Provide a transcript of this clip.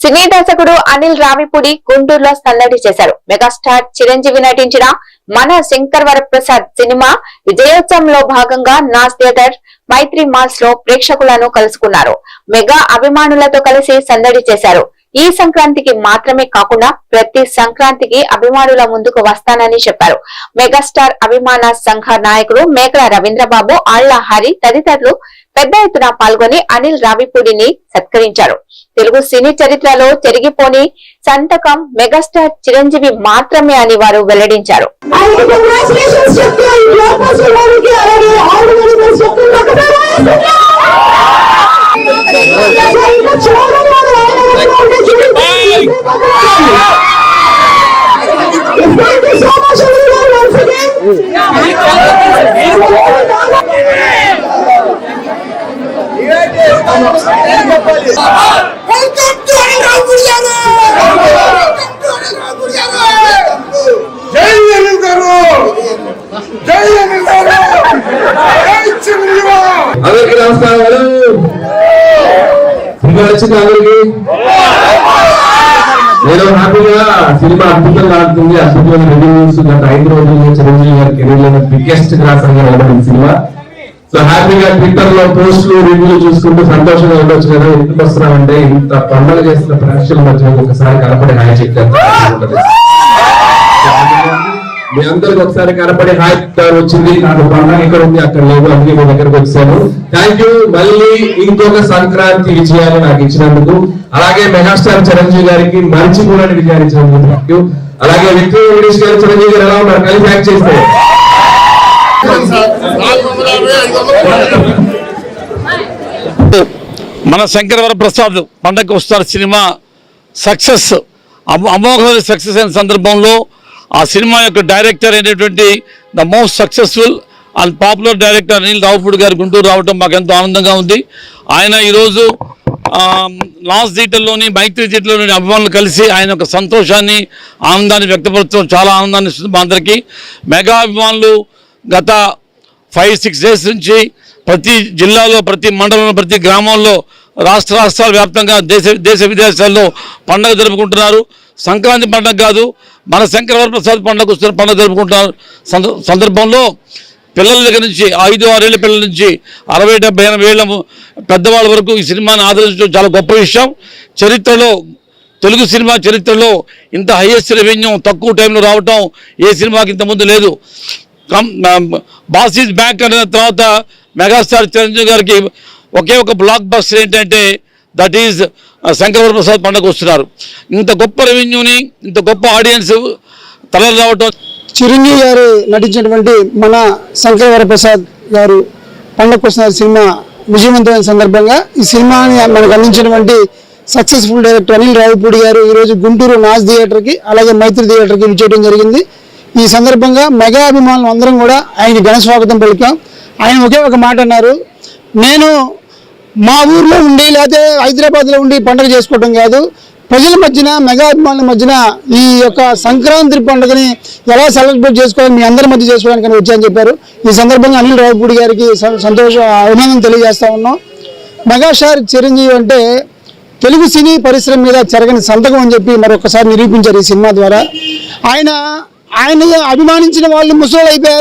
సినీ దర్శకుడు అనిల్ రావిపూడి గుంటూరులో సందడి చేశారు. మెగాస్టార్ చిరంజీవి నటించిన మన శంకర్ వరప్రసాద్ సినిమా విజయోత్సవంలో భాగంగా నాస్ థియేటర్ మైత్రి మాల్స్లో ప్రేక్షకులను కలుసుకున్నారు. మెగా అభిమానులతో కలిసి సందడి చేశారు. ఈ సంక్రాంతికి మాత్రమే కాకుండా ప్రతి సంక్రాంతికి అభిమానుల ముందుకు వస్తానని చెప్పారు. మెగాస్టార్ అభిమాన సంఘ నాయకుడు మేకల రవీంద్రబాబు ఆళ్ళ హరి తదితరులు పెద్ద ఎత్తున పాల్గొని అనిల్ రావిపూడిని సత్కరించారు. తెలుగు సినీ చరిత్రలో చెరిగిపోని సంతకం మెగాస్టార్ చిరంజీవి మాత్రమే అని వారు వెల్లడించారు. ఆయనకి అందరికి నమస్కారాలు సినిమా నచ్చింది అందరికి? నేను హ్యాపీగా సినిమా అద్భుతంగా ఆడుతుంది. అద్భుతమైన రివ్యూస్ గత ఐదు రోజుల్లో చిరంజీవి గారి కెరీర్లో బిగ్గెస్ట్ క్లాస్ నిలబడింది సినిమా. సో హ్యాపీగా ట్విట్టర్లో పోస్టులు రివ్యూలు చూసుకుంటూ సంతోషంగా ఉండొచ్చు కదా. ఎందుకు వస్తున్నామంటే ఇంత పండుగ చేస్తున్న ప్రేక్షకుల మధ్య ఒకసారి కనపడి హాయ్ చెప్తాను మీ అందరికి ఒకసారి కనపడి హాయ్ వచ్చింది. నాకు పండుగ ఇక్కడ ఉంది అక్కడ లేదు అందుకే మీ దగ్గరకు వచ్చాను. థ్యాంక్ యూ మళ్ళీ ఇంకొక సంక్రాంతి విజయాన్ని నాకు ఇచ్చినందుకు. అలాగే మెగాస్టార్ చిరంజీవి గారికి మంచి కూడా విజయాన్ని ఇచ్చినందుకు థ్యాంక్ యూ అలాగే విక్రమ్ వెంకటేష్ గారు చిరంజీవి గారు ఎలా ఉన్నారు? కలిసి యాక్ట్ చేస్తే. మన శంకరవర ప్రసాద్ పండగ వస్తారు సినిమా సక్సెస్ అమోఘమైన సక్సెస్ అయిన సందర్భంలో ఆ సినిమా యొక్క డైరెక్టర్ అయినటువంటి the most successful and popular director Anil Ravipudi garu Guntur రావడం మాకు ఎంతో ఆనందంగా ఉంది. ఆయన ఈరోజు లాస్ట్ థియేటర్లోని మైత్రి థియేటర్లోని అభిమానులు కలిసి ఆయన యొక్క సంతోషాన్ని ఆనందాన్ని వ్యక్తపరచడం చాలా ఆనందాన్ని ఇస్తుంది మా అందరికీ. మెగా అభిమానులు గత ఫైవ్ సిక్స్ డేస్ నుంచి ప్రతి జిల్లాలో ప్రతి మండలంలో ప్రతి గ్రామంలో రాష్ట్ర రాష్ట్రాల వ్యాప్తంగా దేశ దేశ విదేశాల్లో పండుగ జరుపుకుంటున్నారు. సంక్రాంతి పండగ కాదు మన శంకర ప్రసాద్ పండుగ వస్తున్న పండుగ జరుపుకుంటున్నారు. సందర్భంలో పిల్లల దగ్గర నుంచి ఐదు ఆరేళ్ళ పిల్లల నుంచి అరవై డెబ్బై ఎనభై ఏళ్ళ పెద్దవాళ్ళ వరకు ఈ సినిమాని ఆదరించడం చాలా గొప్ప విషయం. చరిత్రలో తెలుగు సినిమా చరిత్రలో ఇంత హైయెస్ట్ రెవెన్యూ తక్కువ టైంలో రావటం ఏ సినిమాకి ఇంతకుముందు లేదు. బాస్ ఈజ్ బ్యాక్ అన్న తర్వాత మెగాస్టార్ చిరంజీవి గారికి ఒకే ఒక block buster that is Shankaravara Prasad పండుగ వస్తున్నారు. ఇంత గొప్ప రెవెన్యూని ఇంత గొప్ప ఆడియన్స్ తలలు రావటం చిరంజీవి గారు నటించినటువంటి మన శంకరవర ప్రసాద్ గారు పండగ వస్తున్నారు సినిమా విజయవంతమైన సందర్భంగా. ఈ సినిమాని మనకు అందించినటువంటి సక్సెస్ఫుల్ డైరెక్టర్ అనిల్ రావిపూడి గారు ఈరోజు గుంటూరు నాజ్ థియేటర్కి అలాగే మైత్రి థియేటర్కి విచ్చేయడం జరిగింది. ఈ సందర్భంగా మెగా అభిమానులు అందరం కూడా ఆయనకి ఘన స్వాగతం పలికాం. ఆయన ఒకే ఒక మాట అన్నారు. నేను మా ఊర్లో ఉండి లేకపోతే హైదరాబాద్లో ఉండి పండుగ చేసుకోవడం కాదు ప్రజల మధ్యన మెగా అభిమానుల మధ్యన ఈ యొక్క సంక్రాంతి పండుగని ఎలా సెలబ్రేట్ చేసుకోవాలి మీ అందరి మధ్య చేసుకోవడానికి వచ్చాయని చెప్పారు. ఈ సందర్భంగా అనిల్ రావుపూడి గారికి సంతోష అభినందన తెలియజేస్తా ఉన్నాం. మెగాస్టార్ చిరంజీవి అంటే తెలుగు సినీ పరిశ్రమ మీద చెరగని సంతకం అని చెప్పి మరొకసారి నిరూపించారు ఈ సినిమా ద్వారా. ఆయన ఆయన అభిమానించిన వాళ్ళు ముసలు అయిపోయారు.